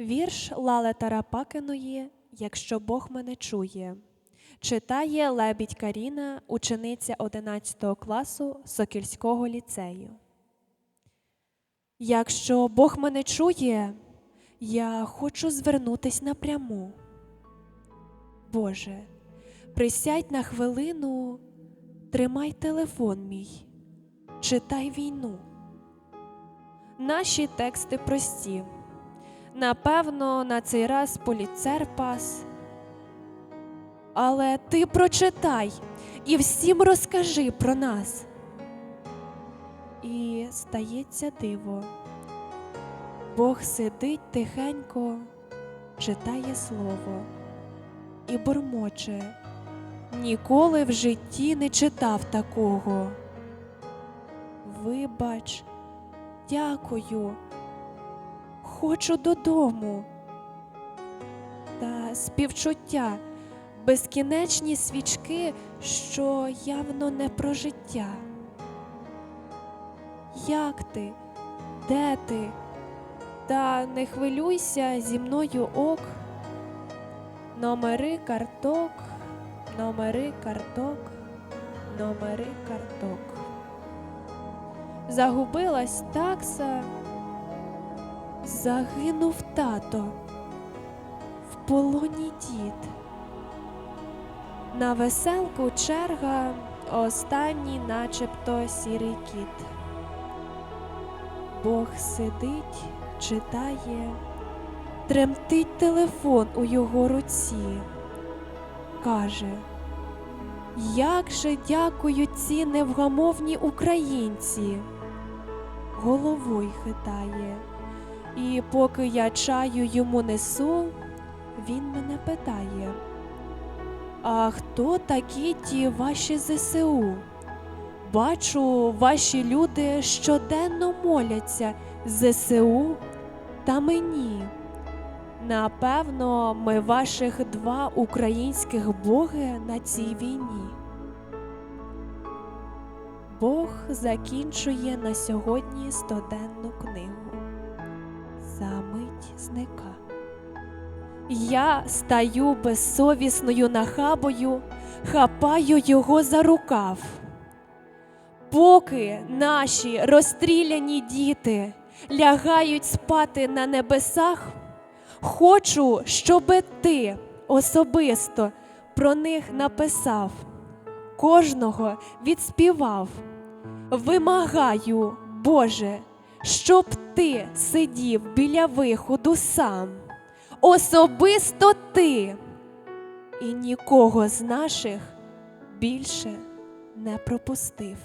Вірш Лали Тарапакиної Якщо Бог мене чує. Читає Лебідь Каріна, учениця 11 класу Сокільського ліцею. Якщо Бог мене чує, я хочу звернутись напряму. Боже, присядь на хвилину, тримай телефон мій, читай війну. Наші тексти прості. Напевно, на цей раз поліцер пас. Але ти прочитай і всім розкажи про нас. І стається диво. Бог сидить тихенько, читає слово і бурмоче. Ніколи в житті не читав такого. Вибач, дякую хочу додому. Та співчуття, безкінечні свічки, що явно не про життя. Як ти? Де ти? Та не хвилюйся зі мною ок. Номери карток, номери карток, номери карток. Загубилась такса. Загинув тато, в полоні дід. На веселку черга, останній начебто сірий кіт. Бог сидить, читає, тремтить телефон у його руці. Каже, як же дякують ці невгамовні українці. Головою хитає. І поки я чаю йому несу, він мене питає: А хто такі ті ваші ЗСУ? Бачу, ваші люди щоденно моляться ЗСУ та мені. Напевно, ми ваших два українських боги на цій війні. Бог закінчує на сьогодні стоденну книгу за мить зника. Я стаю безсовісною нахабою, хапаю його за рукав. Поки наші розстріляні діти лягають спати на небесах, хочу, щоби ти особисто про них написав, кожного відспівав. Вимагаю, Боже, щоб ти сидів біля виходу сам, особисто ти, і нікого з наших більше не пропустив.